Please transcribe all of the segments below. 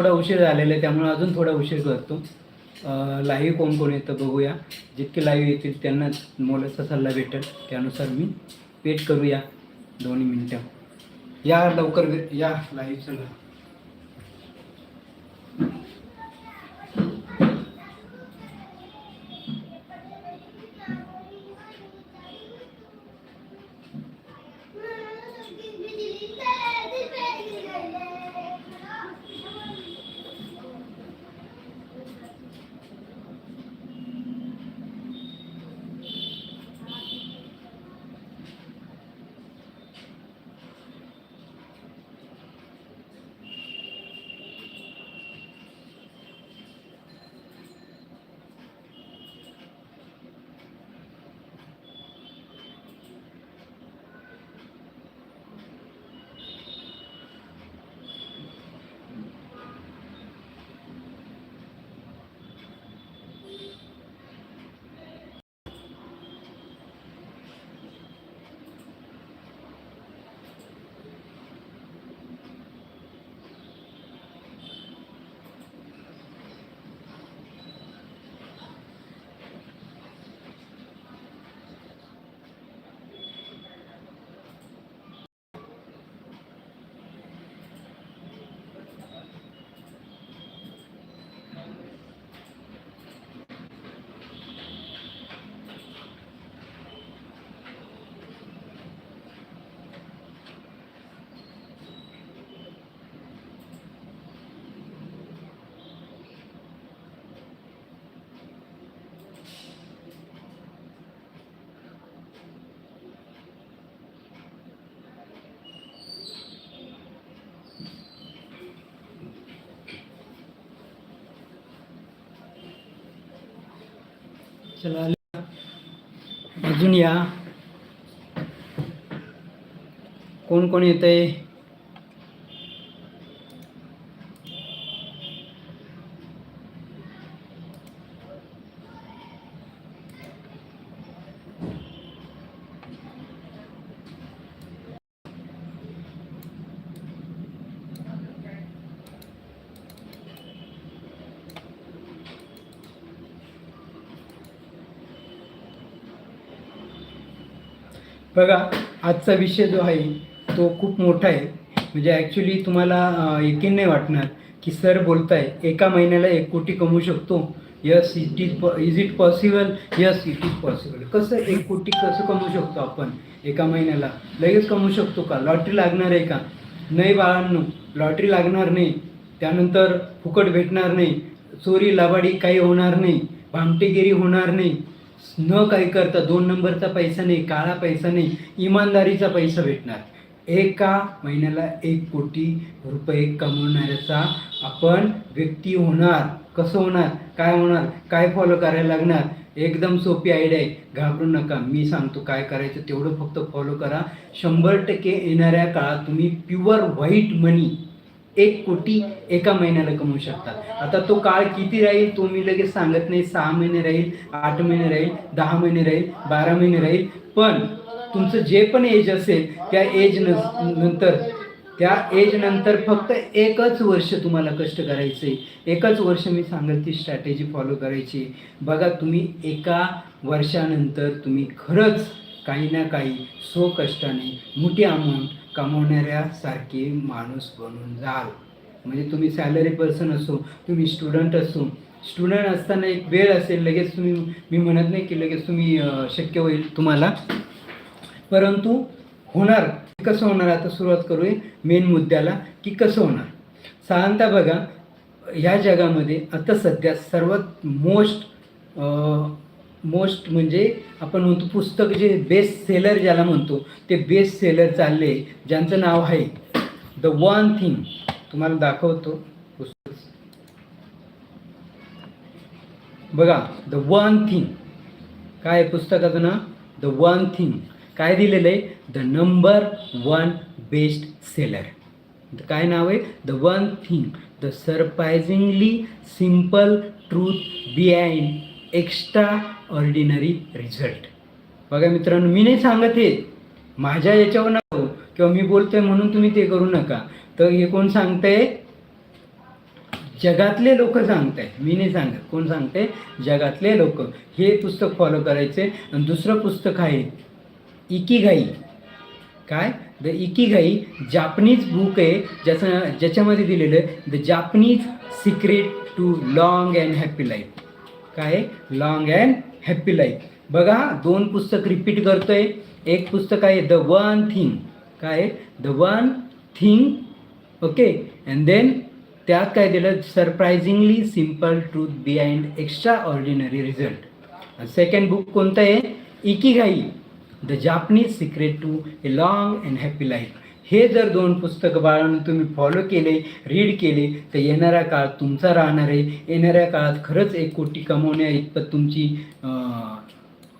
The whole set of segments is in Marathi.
थोडा उशीर झालेला आहे त्यामुळे अजून थोडा उशीर करतो. लाईव्ह कोण कोण येतं बघूया. जितके लाईव्ह येतील त्यांना मोलाचा सल्ला भेटेल. त्यानुसार मी वेट करूया दोन्ही मिनटं. या लवकर या लाईव्ह सल्ला चला. अजून या. कोण कोण येत आहे बघा आजचा विषय जो आहे तो खूप मोठा आहे. म्हणजे ॲक्च्युली तुम्हाला यकीन नाही वाटणार की सर बोलताय एका महिन्याला एक कोटी कमवू शकतो. Yes it is is it possible yes it is possible कसं एक कोटी कसं कमवू शकतो आपण एका महिन्याला? लगेच कमवू शकतो का? लॉटरी लागणार आहे का? नाही बाळांनो लॉटरी लागणार नाही. त्यानंतर फुकट भेटणार नाही. चोरी लबाडी काही होणार नाही. भामटेगिरी होणार नाही. न काही करता दोन नंबरचा पैसा नाही काळा पैसा नाही इमानदारीचा पैसा भेटणार. एका महिन्याला एक कोटी रुपये कमवणाऱ्याचा आपण व्यक्ती होणार. कसं होणार? काय होणार? काय फॉलो करायला लागणार? एकदम सोपी आयडिया आहे. घाबरू नका. मी सांगतो काय करायचं तेवढं फक्त फॉलो करा. शंभर टक्के येणाऱ्या काळात तुम्ही प्युअर व्हाईट मनी एक कोटी एका महिन्याला कमवू शकता आता तो काळ किती राहील तो मी लगेच सांगत नाही. सहा महिने राहील आठ महिने राहील दहा महिने राहील बारा महिने राहील. पण तुमचं जे पण एज असेल त्या एज नंतर त्या एज नंतर फक्त एकच वर्ष तुम्हाला कष्ट करायचे. एकच वर्ष मी सांगेल ती स्ट्रॅटेजी फॉलो करायची. बघा तुम्ही एका वर्षानंतर तुम्ही खरंच काही ना काही स्वकष्टाने मोठी अमाऊंट कमावणाऱ्यासारखे माणूस बनून जाल. म्हणजे तुम्ही सॅलरी पर्सन असो तुम्ही स्टुडंट असो स्टुडंट असताना एक वेळ असेल लगेच तुम्ही मी म्हणत नाही की लगेच तुम्ही शक्य होईल तुम्हाला. परंतु होणार. कसं होणार? आता सुरुवात करूया मेन मुद्द्याला की कसं होणार? साधारणतः बघा ह्या जगामध्ये आता सध्या सर्वात मोस्ट मोस्ट म्हणजे आपण म्हणतो पुस्तक जे बेस्ट सेलर ज्याला म्हणतो ते बेस्ट सेलर चालले ज्यांचं नाव आहे द वन थिंग तुम्हाला दाखवतो पुस्तक. बघा द वन थिंग काय पुस्तकाचं नाव? द वन थिंग काय दिलेलं आहे? The number one best seller काय नाव आहे? The one thing the surprisingly simple truth behind extraordinary result बघा मित्रांनो मी नाही सांगत हे. माझ्या याच्यावर नको. किंवा मी बोलतोय म्हणून तुम्ही ते करू नका. तर हे कोण सांगतंय? जगातले लोक सांगताय. मी नाही सांगत. कोण सांगते जगातले लोक. हे पुस्तक फॉलो करायचे आणि दुसरं पुस्तक आहे इकीघाई. काय? द इकीघाई जापनीज बुक आहे. ज्याचं ज्याच्यामध्ये दिलेलं आहे. The Japanese secret to long and happy life काय? लॉंग अँड हॅपी लाईफ बघा दोन पुस्तक रिपीट करतोय. एक पुस्तक आहे द वन थिंग काय? The one thing okay and then त्यात काय दिलं? Surprisingly simple truth behind extraordinary result second book कोणतं आहे? Ikigai the Japanese secret to a long and happy life हे जर दोन पुस्तकं बाळांनो तुम्ही फॉलो केले रीड केले तर येणाऱ्या काळात तुमचा राहणार आहे. येणाऱ्या काळात खरंच एक कोटी कमवण्या इतपत तुमची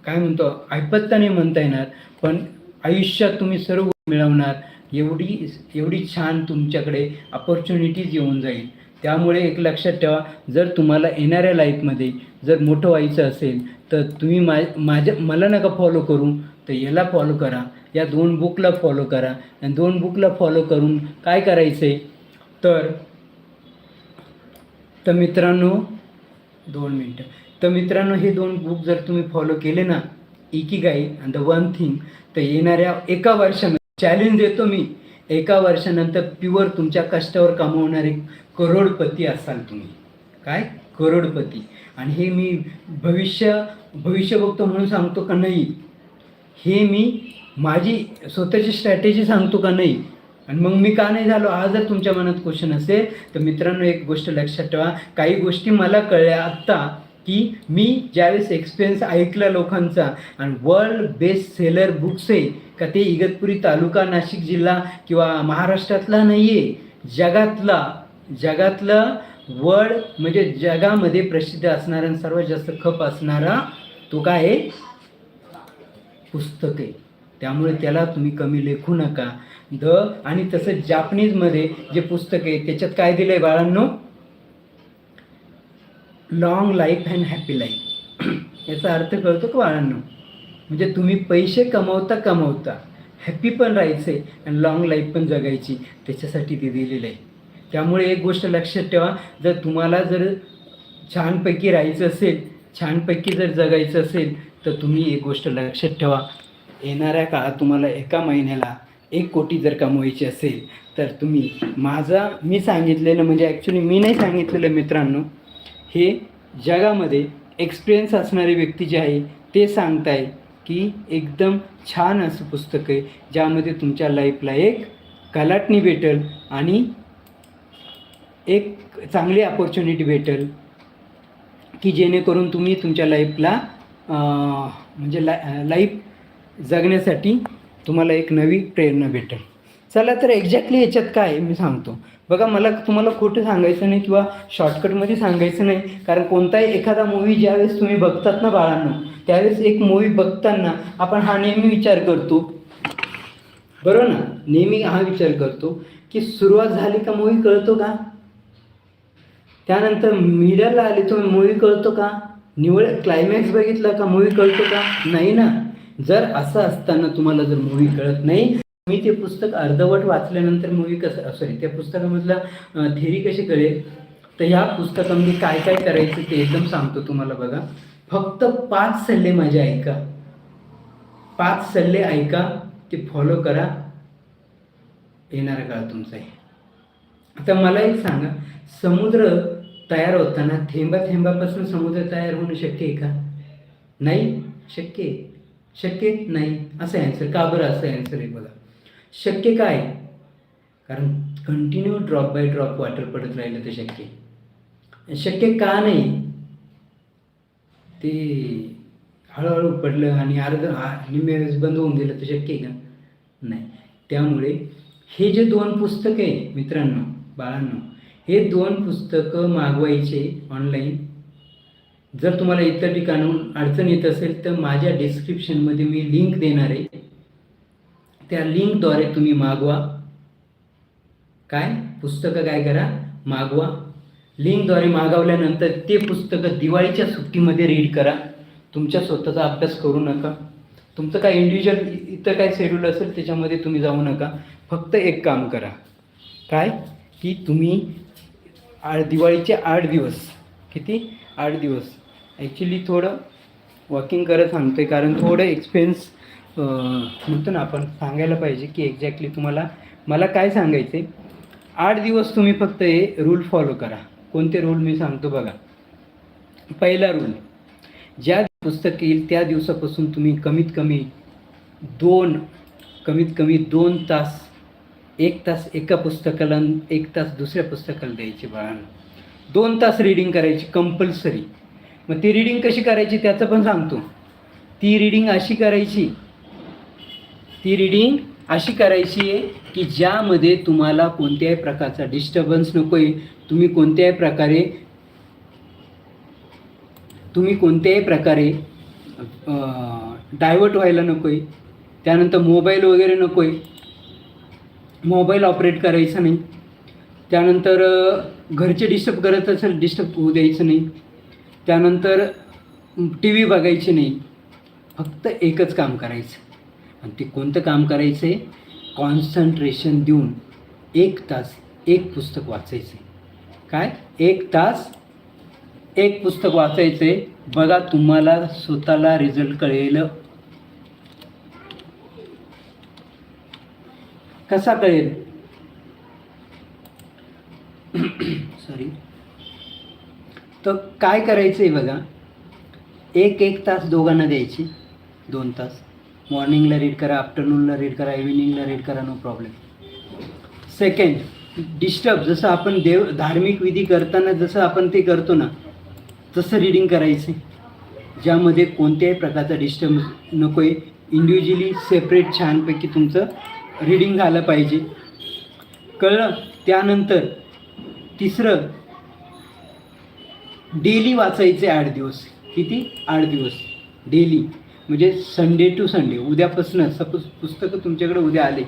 काय म्हणतो ऐपत्ता नाही म्हणता येणार. पण आयुष्यात तुम्ही सर्व मिळवणार. एवढी एवढी छान तुमच्याकडे अपॉर्च्युनिटीज येऊन जाईल. त्यामुळे एक लक्षात ठेवा जर तुम्हाला येणाऱ्या लाईफमध्ये जर मोठं व्हायचं असेल तर तुम्ही मा माझ्या मला नका फॉलो करू तर याला फॉलो करा. या दोन बुकला फॉलो करा. आणि दोन बुकला फॉलो करून काय करायचं? आहे तर तर मित्रांनो दोन मिनटं. तर मित्रांनो हे दोन बुक जर तुम्ही फॉलो केले ना इकिगाई आणि द वन थिंग तर येणाऱ्या एका वर्षामध्ये चॅलेंज देतो मी. एका वर्षानंतर प्युअर तुमच्या कष्टावर कमावणारे करोडपती असाल तुम्ही. काय? करोडपती. आणि हे मी भविष्य भविष्य बघतो म्हणून सांगतो का नाही? हे मी माझी स्वतःची स्ट्रॅटेजी सांगतो का नाही? आणि मग मी का नाही झालो? हा जर तुमच्या मनात क्वेश्चन असेल तर मित्रांनो एक गोष्ट लक्षात ठेवा. काही गोष्टी मला कळल्या आत्ता की मी ज्यावेळेस एक्सपिरियन्स ऐकला लोकांचा आणि वर्ल्ड बेस्ट सेलर बुक्स आहे का ते इगतपुरी तालुका नाशिक जिल्हा किंवा महाराष्ट्रातला नाही आहे जगातला जगातला वर्ल्ड म्हणजे जगामध्ये प्रसिद्ध असणारा सर्वात जास्त खप असणारा तो काय आहे? पुस्तक आहे. त्यामुळे त्याला तुम्ही कमी लेखू नका. द आणि तसं जापनीजमध्ये जे पुस्तक आहे त्याच्यात काय दिलं आहे बाळांनो? Long life and happy life याचा अर्थ कळतो का बाळांनो? म्हणजे तुम्ही पैसे कमवता कमवता हॅपी पण राहायचं आहे आणि लॉंग लाईफ पण जगायची त्याच्यासाठी ते दिलेलं आहे. त्यामुळे एक गोष्ट लक्षात ठेवा जर तुम्हाला जर छानपैकी राहायचं असेल छानपैकी जर जगायचं असेल तर तुम्ही एक गोष्ट लक्षात ठेवा. येणाऱ्या काळात तुम्हाला एका महिन्याला एक कोटी जर कमवायची असेल तर तुम्ही माझा मी सांगितलेलं म्हणजे ॲक्च्युली मी नाही सांगितलेलं मित्रांनो हे जगामध्ये एक्सपिरियन्स असणारे व्यक्ती जे आहे ते सांगताय की एकदम छान असं पुस्तक आहे ज्यामध्ये तुमच्या लाईफला एक कलाटणी भेटेल आणि एक चांगली अपॉर्च्युनिटी भेटेल की जेणेकरून तुम्ही तुमच्या लाईफला म्हणजे ला लाईफ जगण्यासाठी तुम्हाला एक नवी प्रेरणा भेटेल. चला तर एक्झॅक्टली याच्यात काय आहे मी सांगतो. बघा मला तुम्हाला खोटं सांगायचं नाही किंवा शॉर्टकटमध्ये सांगायचं नाही. कारण कोणताही एखादा मूवी ज्यावेळेस तुम्ही बघतात ना बाळांना त्यावेळेस एक मूवी बघताना आपण हा नेहमी विचार करतो. बरोबर ना? नेहमी हा विचार करतो की सुरुवात झाली का मूवी कळतो का? त्यानंतर मीडियाला आले तुम्ही मूवी कळतो का? निवळ क्लायमॅक्स बघितला का? मूवी कळतो का? नाही ना? जर असं असताना तुम्हाला जर मूवी कळत नाही मी ते पुस्तक अर्धवट वाचल्यानंतर मूवी कसं सॉरी त्या पुस्तकामधला थेरी कशी कळेल? तर ह्या पुस्तकामध्ये काय काय करायचं ते एकदम सांगतो तुम्हाला बघा. फक्त पाच सल्ले माझे ऐका. पाच सल्ले ऐका ते फॉलो करा. येणारा काळ तुमचा आहे. आता मला एक सांगा समुद्र तयार होताना थेंबा थेंबापासून समुद्र तयार होणं शक्य आहे का? नाही? शक्य आहे. शक्य नाही. असं ॲन्सर का बरं असं ॲन्सर आहे बघा. शक्य काय? कारण continue drop by drop water पडत राहिलं तर शक्य. शक्य का नाही? ते हळूहळू पडलं आणि अर्ध आ- वेळेस बंद होऊन गेलं तर शक्य आहे का? नाही. त्यामुळे हे जे दोन पुस्तकं आहे मित्रांनो बाळांनो हे दोन पुस्तकं मागवायचे ऑनलाईन जर तुम्हाला इतर ठिकाणून अडचण येत असेल तर माझ्या डिस्क्रिप्शनमध्ये मी लिंक देणार आहे. त्या लिंकद्वारे तुम्ही मागवा. काय? पुस्तकं काय करा? मागवा. लिंकद्वारे मागवल्यानंतर ते पुस्तकं दिवाळीच्या सुट्टीमध्ये रीड करा. तुमच्या स्वतःचा अभ्यास करू नका. तुमचं काय इंडिव्हिज्युअल इतर काय शेड्यूल असेल त्याच्यामध्ये तुम्ही जाऊ नका. फक्त एक काम करा. काय? की तुम्ही आठ दिवाळीचे आठ दिवस. किती? आठ दिवस. ॲक्च्युली थोडं वॉकिंग करत सांगतोय. कारण थोडं एक्सपेन्स म्हणतो ना आपण सांगायला पाहिजे की एक्झॅक्टली तुम्हाला मला काय सांगायचं आहे आठ दिवस तुम्ही फक्त हे रूल फॉलो करा. कोणते रूल मी सांगतो बघा. पहिला रूल ज्या पुस्तक येईल त्या दिवसापासून तुम्ही कमीत कमी दोन कमीत कमी दोन तास एक तास एका पुस्तकाला एक तास दुसऱ्या पुस्तकाला द्यायचे बाळांना. दोन तास रिडिंग करायची कंपल्सरी मग ती रिडिंग कशी करायची त्याचं पण सांगतो. ती रिडिंग अशी करायची. ती रिडिंग अशी करायची आहे की ज्यामध्ये तुम्हाला कोणत्याही प्रकारचा डिस्टर्बन्स नको आहे तुम्ही कोणत्याही प्रकारे तुम्ही कोणत्याही प्रकारे डायवर्ट व्हायला नको आहे त्यानंतर मोबाईल वगैरे नको आहे मोबाईल ऑपरेट करायचा नाही. त्यानंतर घरचे डिस्टर्ब करत असेल डिस्टर्ब होऊ द्यायचं नाही. त्यानंतर टी व्ही बघायची नाही. फक्त एकच काम करायचं. आणि ते कोणतं काम करायचं? आहे कॉन्सन्ट्रेशन देऊन एक तास एक पुस्तक वाचायचं. काय? एक तास एक पुस्तक वाचायचं. आहे बघा तुम्हाला स्वतःला रिझल्ट कळेल. कसा कळेल? सॉरी तर काय करायचं आहे बघा? एक एक तास दोघांना द्यायची. दोन तास. मॉर्निंगला रीड करा आफ्टरनूनला रीड करा इव्हिनिंगला रीड करा नो प्रॉब्लेम सेकंड डिस्टर्ब जसं आपण देव धार्मिक विधी करताना जसं आपण ते करतो ना तसं रिडिंग करायचं ज्यामध्ये कोणत्याही प्रकारचा डिस्टर्ब नको आहे इंडिव्हिज्युअली सेपरेट छानपैकी तुमचं रिडिंग झालं पाहिजे. कळलं? त्यानंतर तिसरं डेली वाचायचे आठ दिवस. किती? आठ दिवस. डेली. म्हणजे संडे टू संडे. उद्यापासून सपोज पुस्तकं तुमच्याकडे उद्या आले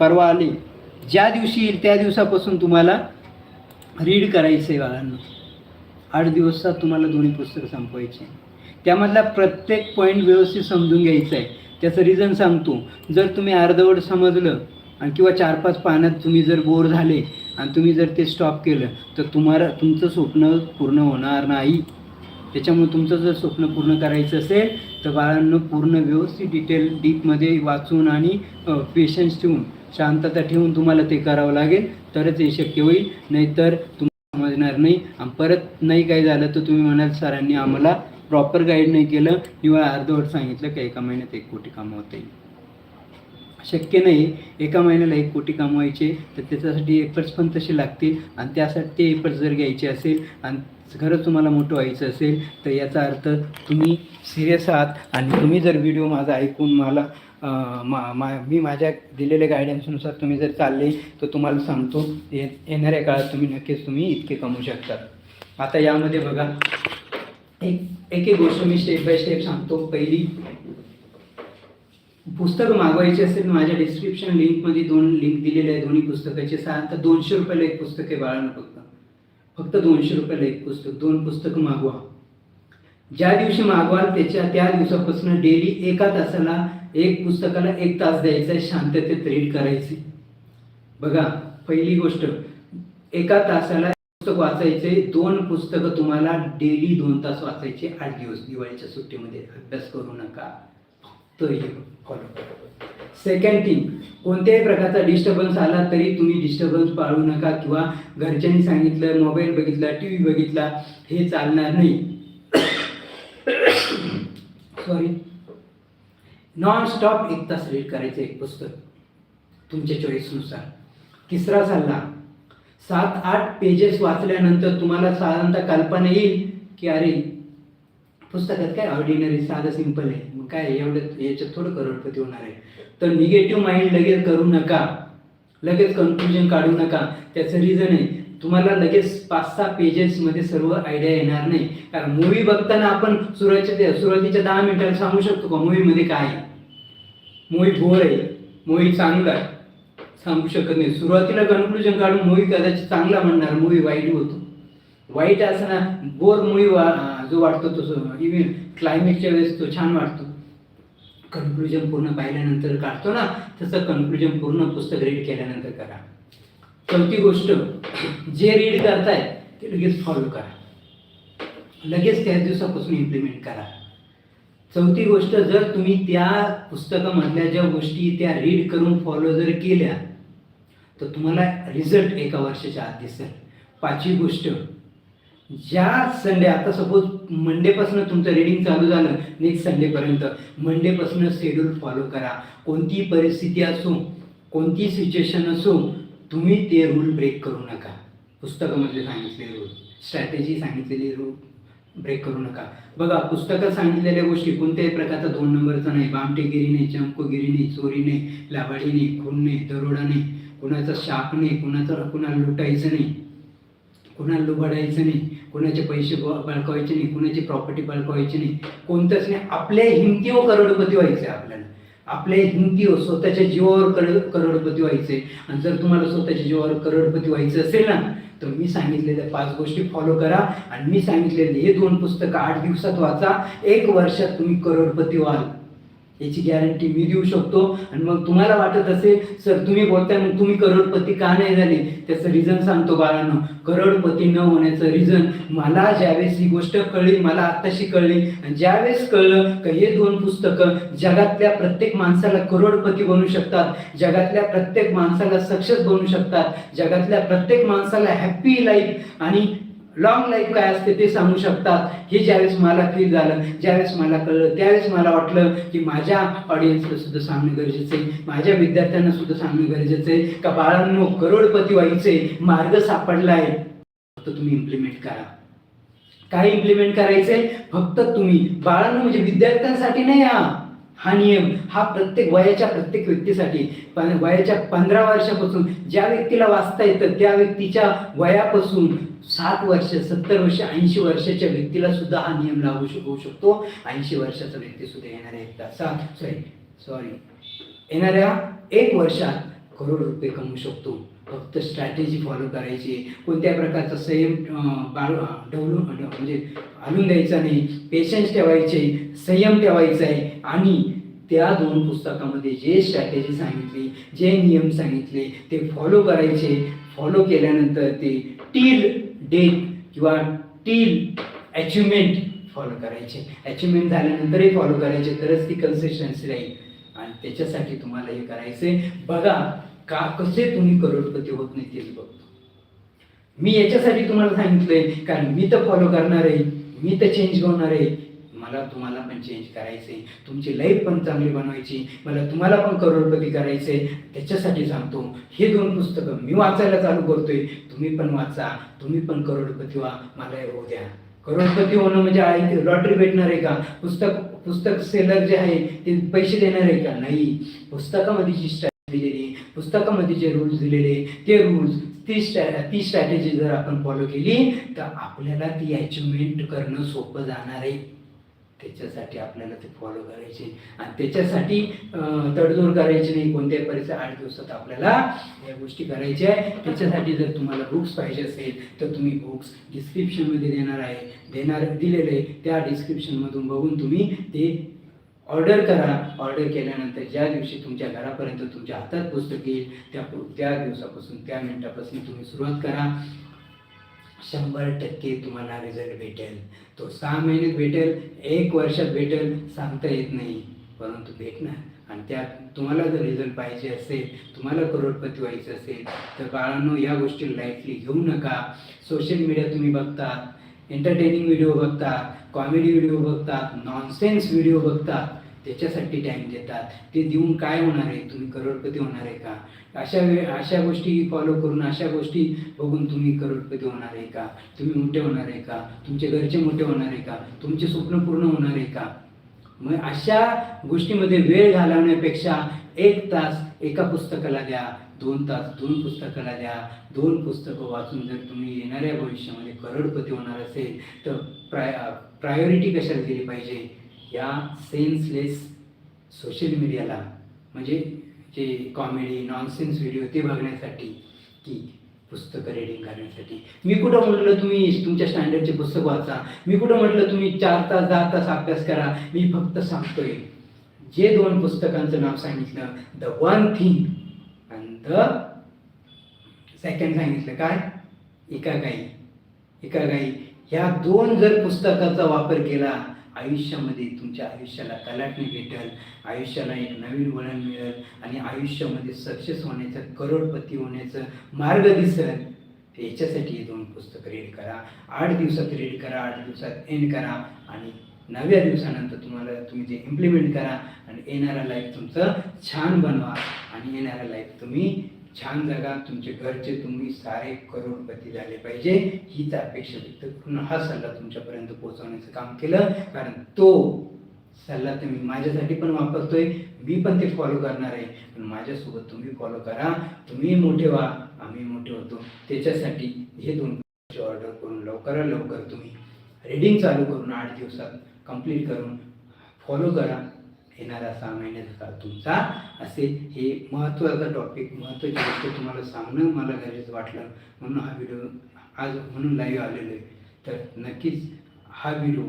परवा आले ज्या दिवशी येईल त्या दिवसापासून तुम्हाला रीड करायचं आहे बाळांना. आठ दिवसात तुम्हाला दोन्ही पुस्तकं संपवायची. त्यामधला प्रत्येक पॉईंट व्यवस्थित समजून घ्यायचा आहे त्याचं रिझन सांगतो. जर तुम्ही अर्धवट समजलं आणि किंवा चार पाच पाण्यात तुम्ही जर बोर झाले आणि तुम्ही जर ते स्टॉप केलं तर तुम्हाला तुमचं स्वप्न पूर्ण होणार नाही. त्याच्यामुळे तुमचं जर स्वप्न पूर्ण करायचं असेल तर बाळांना पूर्ण व्यवस्थित डिटेल डीपमध्ये वाचून आणि पेशन्स ठेवून शांतता ठेवून तुम्हाला ते करावं लागेल. तरच हे शक्य होईल. नाहीतर तुम्हाला समजणार नाही. आणि परत नाही काही झालं तर तुम्ही म्हणाल सरांनी आम्हाला प्रॉपर गाईड नाही केलं किंवा अर्धवट सांगितलं की एका महिन्यात एक कोटी कमावता येईल. शक्य नाही. एका महिन्याला एक कोटी कमवायचे तर त्याच्यासाठी एफर्ट्स पण तसे लागतील आणि त्यासाठी ते एफर्ट्स जर घ्यायचे असेल आणि खरंच तुम्हाला मोठं व्हायचं असेल तर याचा अर्थ तुम्ही सिरियस आहात आणि तुम्ही जर व्हिडिओ माझा ऐकून मला मा मा मी माझ्या दिलेल्या गायडन्सनुसार तुम्ही जर चालले तर तुम्हाला सांगतो ये येणाऱ्या काळात तुम्ही नक्कीच तुम्ही इतके कमवू शकतात आता यामध्ये बघा एक एक एक गोष्ट मी स्टेप बाय स्टेप सांगतो. पहिली पुस्तकं मागवायची असेल तर माझ्या डिस्क्रिप्शन लिंकमध्ये दोन लिंक दिलेले आहे दोन्ही पुस्तकाचे साधारणतः दोनशे रुपयाला एक पुस्तक आहे बाळांना फक्त. फक्त दोनशे रुपयाला एक पुस्तक दोन पुस्तकं मागवा. ज्या दिवशी मागवाल त्याच्या त्या दिवसापासून डेली एका तासाला एक पुस्तकाला एक तास द्यायचा आहे शांततेत रीड करायचे. बघा पहिली गोष्ट एका तासाला पुस्तक वाचायचे दोन पुस्तकं तुम्हाला डेली दोन तास वाचायचे आठ दिवस दिवाळीच्या सुट्टीमध्ये. अभ्यास करू नका. तो हे फॉलो सेकंड थिंग कोणत्याही प्रकारचा डिस्टर्बन्स आला तरी तुम्ही डिस्टर्बन्स पाळू नका किंवा घरच्यांनी सांगितलं मोबाईल बघितला टी व्ही बघितला हे चालणार नाही. सॉरी नॉन स्टॉप एक तास रीड करायचं एक पुस्तक तुमच्या चॉईसनुसार तिसरा सल्ला सात आठ पेजेस वाचल्यानंतर तुम्हाला साधारणतः कल्पना येईल की अरे पुस्तकात काय ऑर्डिनरी साधं सिंपल आहे. काय एवढं याच्यात थोडं करोडपती होणार आहे. तर निगेटिव्ह माइंड लगेच करू नका. लगेच कन्क्लुजन काढू नका. त्याचं रिझन आहे तुम्हाला लगेच पाच सहा पेजेसमध्ये सर्व आयडिया येणार नाही. कारण मूवी बघताना आपण सुरुवातीच्या सुरुवातीच्या दहा मिनिटाला सांगू शकतो का मूवीमध्ये काय आहे? मूवी बोर आहे. मूवी चांगला आहे. सांगू शकत नाही. सुरुवातीला कन्क्लुजन काढून मूवी कदाचित चांगला म्हणणार मूवी वाईट होतो. वाईट असं ना बोर मूवी वा जो वाटतो तो इव्हन क्लायमेटच्या वेळेस तो छान वाटतो. कन्क्लुजन पूर्ण पाहिल्यानंतर काढतो ना तसं कन्क्लुजन पूर्ण पुस्तक रीड केल्यानंतर करा. चौथी गोष्ट जे रीड करताय ते लगेच फॉलो करा. लगेच त्याच दिवसापासून इम्प्लिमेंट करा. चौथी गोष्ट जर तुम्ही त्या पुस्तकामधल्या ज्या गोष्टी त्या रीड करून फॉलो जर केल्या तर तुम्हाला रिझल्ट एका वर्षाच्या आत दिसेल. पाचवी गोष्ट ज्या संडे आता सपोज मंडेपासून तुमचं रिडिंग चालू झालं नेक्स्ट संडेपर्यंत मंडेपासून शेड्यूल फॉलो करा. कोणतीही परिस्थिती असो कोणतीही सिच्युएशन असो तुम्ही ते रूल ब्रेक करू नका. पुस्तकामधले म्हणजे सांगितलेले रूल स्ट्रॅटेजी सांगितलेली रूल ब्रेक करू नका. बघा पुस्तकात सांगितलेल्या गोष्टी कोणत्याही प्रकारचा दोन नंबरचा नाही. बामटेगिरी नाही चमकोगिरी नाही चोरी नाही लावाडी नाही खून नाही दरोडा नाही. कुणाचा शाप नाही कुणाचा कुणाला लुटायचं नाही. कुणाला लुबाडायचं नाही कुणाचे पैसे ब- बळकावायचे नाही कुणाची प्रॉपर्टी बळकावायची नाही. कोणतंच नाही. आपल्या हिमतीवर करोडपती व्हायचे आपल्याला. आपल्या हिमतीवर स्वतःच्या जीवावर करोड करोडपती व्हायचे आणि जर तुम्हाला स्वतःच्या जीवावर करोडपती व्हायचं असेल ना तर मी सांगितलेल्या पाच गोष्टी फॉलो करा. आणि मी सांगितलेले हे दोन पुस्तकं आठ दिवसात वाचा. एक वर्षात तुम्ही करोडपती व्हाल. याची गॅरंटी मी देऊ शकतो. आणि मग तुम्हाला वाटत असेल सर तुम्ही बोलताय मग तुम्ही करोडपती का नाही झाले? त्याचं रिझन सांगतो बाळांनो. करोडपती न होण्याचं रिझन मला ज्यावेळेस ही गोष्ट कळली मला आत्ताशी कळली. आणि ज्यावेळेस कळलं की हे दोन पुस्तकं जगातल्या प्रत्येक माणसाला करोडपती बनू शकतात जगातल्या प्रत्येक माणसाला सक्सेस बनू शकतात जगातल्या प्रत्येक माणसाला हॅप्पी लाईफ आणि लॉंग लाईफ काय असते ते सांगू शकतात हे ज्यावेळेस मला फील झालं ज्यावेळेस मला कळलं त्यावेळेस मला वाटलं की माझ्या ऑडियन्सला सुद्धा सांगणं गरजेचं आहे. माझ्या विद्यार्थ्यांना सुद्धा सांगणं गरजेचं आहे का बाळांनो करोडपती व्हायचे मार्ग सापडला आहे फक्त तुम्ही इम्प्लिमेंट करा. काय इम्प्लिमेंट करायचंय? फक्त तुम्ही. बाळांनो म्हणजे विद्यार्थ्यांसाठी नाही हा. हा नियम हा प्रत्येक वयाच्या प्रत्येक व्यक्तीसाठी वयाच्या पंधरा वर्षापासून ज्या व्यक्तीला वाचता येतं त्या व्यक्तीच्या वयापासून सात वर्ष सत्तर वर्ष ऐंशी वर्षाच्या व्यक्तीला सुद्धा हा नियम लागू होऊ शकतो. ऐंशी वर्षाचा व्यक्ती सुद्धा येणाऱ्या एक तासात सॉरी सॉरी येणाऱ्या एक वर्षात करोड रुपये कमवू शकतो. फक्त स्ट्रॅटेजी फॉलो करायची. कोणत्या प्रकारचा संयम बाळ डवलून म्हणजे आणून द्यायचा नाही. पेशन्स ठेवायचे संयम ठेवायचा आहे. आणि त्या दोन पुस्तकामध्ये जे स्ट्रॅटेजी सांगितली जे नियम सांगितले ते फॉलो करायचे. फॉलो केल्यानंतर ते टील डेट किंवा टील अचिव्हमेंट फॉलो करायचे. अचिव्हमेंट झाल्यानंतरही फॉलो करायचे. तरच ती कन्सिस्टन्सी राहील. आणि त्याच्यासाठी तुम्हाला हे करायचे बघा का कसे तुम्ही करोडपती होत नाही तेच बघतो. मी याच्यासाठी तुम्हाला सांगितलंय कारण मी तर फॉलो करणार आहे मी तर चेंज होणार आहे मला तुम्हाला पण चेंज करायचे तुमची लाईफ पण चांगली बनवायची. मला तुम्हाला पण करोडपती करायचे त्याच्यासाठी सांगतो हे दोन पुस्तकं मी वाचायला चालू करतोय. तुम्ही पण वाचा तुम्ही पण करोडपती व्हा. मला हे होऊ द्या. करोडपती होणं म्हणजे लॉटरी भेटणार आहे का? पुस्तक पुस्तक सेलर जे आहे ते पैसे देणार आहे का? नाही. पुस्तकामध्ये जी स्ट्रॅटेजी दिलेली पुस्तकामध्ये जे रूल्स दिलेले ते रूल्स ती स्ट्रॅ ती स्ट्रॅटेजी जर आपण फॉलो केली तर आपल्याला ती अचिव्हमेंट करणं सोपं जाणार आहे. त्याच्यासाठी आपल्याला ते फॉलो करायचे. आणि त्याच्यासाठी तडजोड करायची नाही. कोणत्याही परिस्थिती आठ दिवसात आपल्याला या गोष्टी करायच्या आहे त्याच्यासाठी जर तुम्हाला बुक्स पाहिजे असेल तर तुम्ही बुक्स डिस्क्रिप्शनमध्ये देणार आहे. देणार दिलेले त्या डिस्क्रिप्शनमधून बघून तुम्ही ते ऑर्डर करा. ऑर्डर केल्यानंतर ज्या दिवशी तुमच्या घरापर्यंत तुमच्या हातात पुस्तक येईल त्या त्या दिवसापासून त्या मिनिटापासून तुम्ही सुरुवात करा. शंभर टक्के तुम्हाला रिझल्ट भेटेल. तो सहा महिन्यात भेटेल एक वर्षात भेटेल सांगता येत नाही. परंतु भेटणार. आणि त्यात तुम्हाला जर रिझल्ट पाहिजे असेल तुम्हाला करोडपती व्हायचं असेल तर बाळांनो या गोष्टी लाईटली घेऊ नका. सोशल मीडिया तुम्ही बघतात एंटरटेनिंग व्हिडिओ बघतात कॉमेडी व्हिडिओ बघतात नॉनसेन्स व्हिडिओ बघतात त्याच्यासाठी टाईम देतात. ते देऊन काय होणार आहे? तुम्ही करोडपती होणार आहे का? अशा वेळ अशा गोष्टी फॉलो करून अशा गोष्टी बघून तुम्ही करोडपती होणार आहे का? तुम्ही मोठे होणार आहे का? तुमचे घरचे मोठे होणार आहे का? तुमचे स्वप्न पूर्ण होणार आहे का? मग अशा गोष्टीमध्ये वेळ घालवण्यापेक्षा एक तास एका पुस्तकाला द्या दोन तास दोन पुस्तकाला द्या दोन पुस्तकं वाचून जर तुम्ही येणाऱ्या भविष्यामध्ये करोडपती होणार असेल तर प्राय प्रायोरिटी कशाला दिली पाहिजे? या सेन्सलेस सोशल मीडियाला म्हणजे जे कॉमेडी नॉनसेन्स व्हिडिओ ते बघण्यासाठी की पुस्तकं रिडिंग करण्यासाठी. मी कुठं म्हटलं तुम्ही तुमच्या स्टँडर्डचे पुस्तक वाचा? मी कुठं म्हटलं तुम्ही चार तास दहा तास अभ्यास करा? मी फक्त सांगतोय जे दोन पुस्तकांचं नाव सांगितलं द वन थिंग आणि द सेकंड सांगितलं काय? एका गाई. एका गाई. ह्या दोन जर पुस्तकाचा वापर केला आयुष्यामध्ये तुमच्या आयुष्याला कलाटणी भेटेल आयुष्याला एक नवीन वळण मिळेल आणि आयुष्यामध्ये सक्सेस होण्याचं करोडपती होण्याचं मार्ग दिसेल. याच्यासाठी हे दोन पुस्तक रीड करा. आठ दिवसात रीड करा आठ दिवसात एंड करा आणि नव्या दिवसानंतर तुम्हाला तुम्ही ते इम्प्लिमेंट करा आणि येणारा लाईफ तुमचं छान बनवा आणि येणारा लाईफ तुम्ही छान जगा तुमचे घरचे तुम्ही सारे करोडपती झाले पाहिजे हीच अपेक्षा व्यक्त करून हा सल्ला तुमच्यापर्यंत पोहोचवण्याचं काम केलं. कारण तो सल्ला तर मी माझ्यासाठी पण वापरतोय मी पण ते फॉलो करणार आहे. पण माझ्यासोबत तुम्ही फॉलो करा तुम्ही मोठे व्हा आम्ही मोठे होतो. त्याच्यासाठी हे दोन ऑर्डर करून लवकरात लवकर तुम्ही रीडिंग चालू करून आठ दिवसात कंप्लीट करून फॉलो करा. येणारा सहा महिन्याचा काळ तुमचा असेल. हे महत्त्वाचा टॉपिक महत्त्वाची गोष्ट तुम्हाला सांगणं मला गरजेचं वाटलं. म्हणून हा व्हिडिओ आज म्हणून लाईव्ह आलेलो आहे. तर नक्कीच हा व्हिडिओ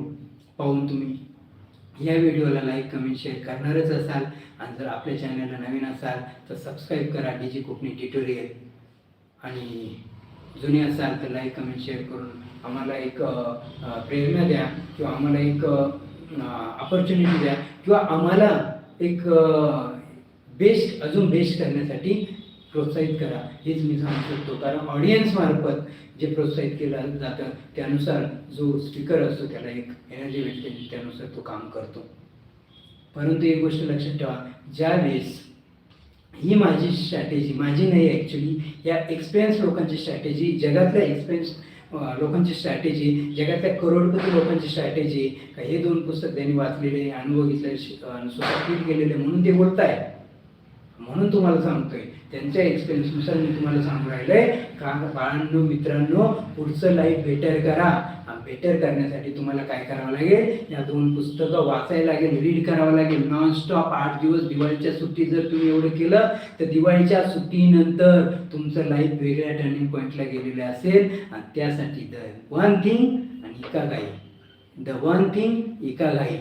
पाहून तुम्ही या व्हिडिओला लाईक कमेंट शेअर करणारच असाल. आणि जर आपल्या चॅनलला नवीन असाल तर सबस्क्राईब करा. डीजी कोकणी ट्युटोरियल आणि जुने असाल तर लाईक कमेंट शेअर करून आम्हाला एक प्रेरणा द्या किंवा आम्हाला एक अपॉर्च्युनिटी द्या. किंवा आम्हाला एक बेस्ट अजून बेस्ट करण्यासाठी प्रोत्साहित करा. हेच मी सांगू शकतो. कारण ऑडियन्स मार्फत जे प्रोत्साहित केलं जातं त्यानुसार जो स्पीकर असतो त्याला एक एनर्जी भेटते त्यानुसार तो काम करतो. परंतु एक गोष्ट लक्षात ठेवा. ज्या वेळेस ही माझी स्ट्रॅटेजी माझी नाही ॲक्च्युली या एक्सपिरियन्स लोकांची स्ट्रॅटेजी जगातल्या एक्सपिरियन्स लोकांची स्ट्रॅटेजी जगातल्या करोडपती लोकांची स्ट्रॅटेजी का हे दोन पुस्तक त्यांनी वाचलेले अनुभव घेतले स्वतः केलेले म्हणून ते बोलताय. म्हणून तुम्हाला सांगतोय. त्यांच्या एक्सपिरियन्सनुसार मी तुम्हाला सांगू राहिलंय. का बाळांनो मित्रांनो पुढचं लाईफ बेटर करा. बेटर करण्यासाठी तुम्हाला काय करावं लागेल? या दोन पुस्तकं वाचायला लागेल रीड करावं लागेल. नॉनस्टॉप आठ दिवस दिवाळीच्या सुट्टीत जर तुम्ही एवढं केलं तर दिवाळीच्या सुट्टीनंतर तुमचं लाईफ वेगळ्या टर्निंग पॉईंटला गेलेलं असेल. आणि त्यासाठी द वन थिंग आणि एका गाई द वन थिंग एका गाई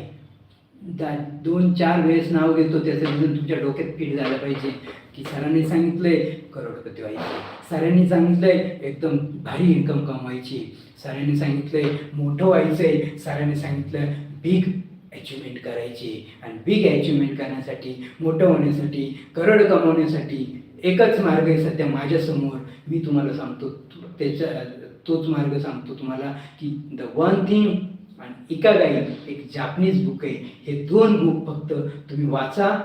दोन चार वेळेस नाव घेतो त्याचं रिझन तुमच्या डोक्यात फिट झालं पाहिजे. की सरांनी सांगितलंय करोडपती व्हायचे. सरांनी सांगितलंय एकदम भारी इन्कम कमवायची. सरांनी सांगितलंय मोठं व्हायचंय. सरांनी सांगितलं बिग अचिव्हमेंट करायची. आणि बिग अचिव्हमेंट करण्यासाठी मोठं होण्यासाठी करोड कमवण्यासाठी एकच मार्ग आहे सध्या माझ्यासमोर मी तुम्हाला सांगतो त्याच्या तोच मार्ग सांगतो तुम्हाला की द वन थिंग आणि इकागाई एक जापनीज बुक आहे. हे दोन बुक फक्त तुम्ही वाचा.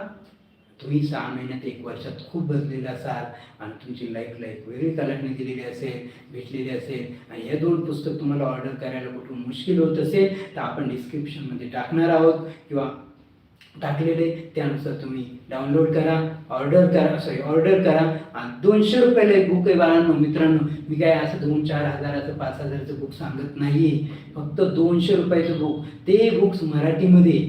तुम्ही सहा महिन्यात एक वर्षात खूप बसलेले असाल आणि तुमची लाईफला एक वेगळी कलाटणी दिलेली असेल भेटलेली असेल. आणि हे दोन पुस्तक तुम्हाला ऑर्डर करायला कुठून मुश्किल होत असेल तर आपण डिस्क्रिप्शनमध्ये टाकणार आहोत किंवा टाकलेले त्यानुसार तुम्ही डाउनलोड करा ऑर्डर करा सॉरी ऑर्डर करा. आणि दोनशे रुपयाला एक बुक आहे बाळांनो मित्रांनो. मी काय असं दोन चार हजाराचं पाच हजाराचं बुक सांगत नाही फक्त दोनशे रुपयाचं बुक ते बुक्स मराठीमध्ये.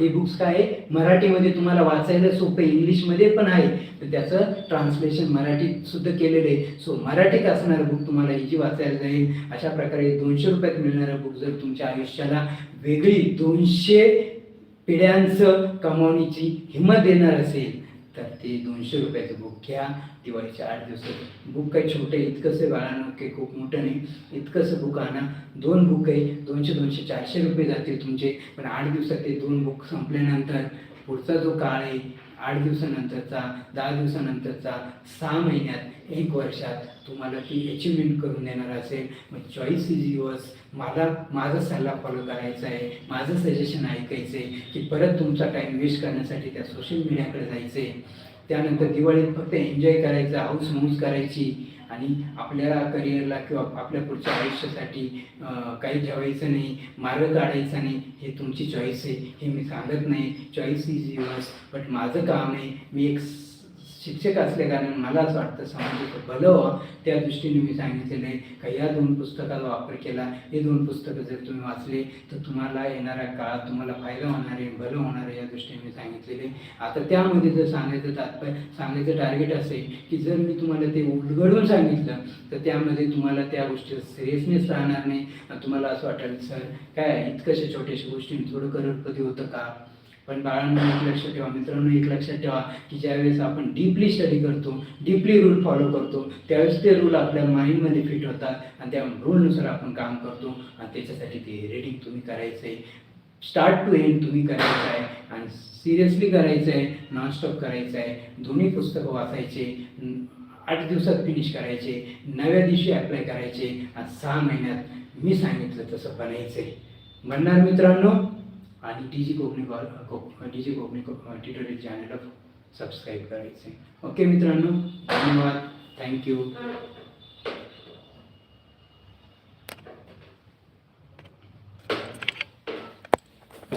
ते बुक्स काय आहे? मराठीमध्ये तुम्हाला वाचायला सोपं आहे. इंग्लिशमध्ये पण आहे. तर त्याचं ट्रान्सलेशन मराठीत सुद्धा केलेलं आहे. सो मराठीत असणारं बुक तुम्हाला इजी वाचायला जाईल. अशा प्रकारे दोनशे रुपयात मिळणारं बुक जर तुमच्या आयुष्याला वेगळी दोनशे पिढ्यांचं कमावणीची हिंमत देणार असेल तर ते दोनशे रुपयाचं बुक घ्या. दिवाळीच्या आठ दिवसात बुक काही छोटं आहे इतकंसं बाळानं काही खूप मोठं नाही. इतकंसं बुक आणा दोन बुक आहे दोनशे दोनशे चारशे रुपये जातील तुमचे. पण आठ दिवसात ते दोन बुक संपल्यानंतर पुढचा जो काळ आहे आठ दिवसानंतरचा दहा दिवसानंतरचा सहा महिन्यात एक वर्षात तुम्हाला ती अचिव्हमेंट करून देणार असेल. मग चॉईस इज युअर्स मला माझा सल्ला फॉलो करायचा आहे. माझं सजेशन ऐकायचं आहे की परत तुमचा टाईम वेस्ट करण्यासाठी त्या सोशल मीडियाकडे जायचं आहे त्यानंतर दिवाळीत फक्त एन्जॉय करायचं हाऊस मौज करायची आणि आपल्या करिअरला किंवा आपल्या पुढच्या आयुष्यासाठी काही ठेवायचं नाही मार्ग काढायचा नाही हे तुमची चॉईस आहे. हे मी सांगत नाही. चॉईस इज युअर्स बट माझं काम आहे मी एक शिक्षक असले कारण मला असं वाटतं समाजाचं भलं व्हावं. त्या दृष्टीने मी सांगितलेलं आहे का या दोन पुस्तकाचा वापर केला. हे दोन पुस्तकं जर तुम्ही वाचले तर तुम्हाला येणाऱ्या काळात तुम्हाला फायदा होणार आहे भलं होणार आहे या दृष्टीने मी सांगितलेले आता त्यामध्ये जर सांगायचं तात्पर्य सांगायचं टार्गेट असेल की जर मी तुम्हाला ते उलगडून सांगितलं तर त्यामध्ये तुम्हाला त्या गोष्टीचं सिरियसनेस राहणार नाही. तुम्हाला असं वाटेल सर काय इतकंशा छोट्याशा गोष्टी थोडं करोडपती होतं का? पण बाळांना एक लक्षात ठेवा. मित्रांनो एक लक्षात ठेवा की ज्यावेळेस आपण डीपली स्टडी करतो डीपली रूल फॉलो करतो त्यावेळेस ते रूल आपल्या माइंडमध्ये फिट होतात आणि त्या रूलनुसार आपण काम करतो. आणि त्याच्यासाठी ते रेडिंग तुम्ही करायचं आहे स्टार्ट टू एंड तुम्ही करायचं आहे आणि सिरियसली करायचं आहे नॉनस्टॉप करायचं आहे दोन्ही पुस्तकं वाचायचे. आठ दिवसात फिनिश करायचे. नव्या दिवशी अप्लाय करायचे. आणि सहा महिन्यात मी सांगितलं तसं बनायचं आहे म्हणणार मित्रांनो? आणि D G Konkani D G Konkani tutorial चॅनलला सबस्क्राईब करायचं आहे ओके मित्रांनो धन्यवाद. थँक्यू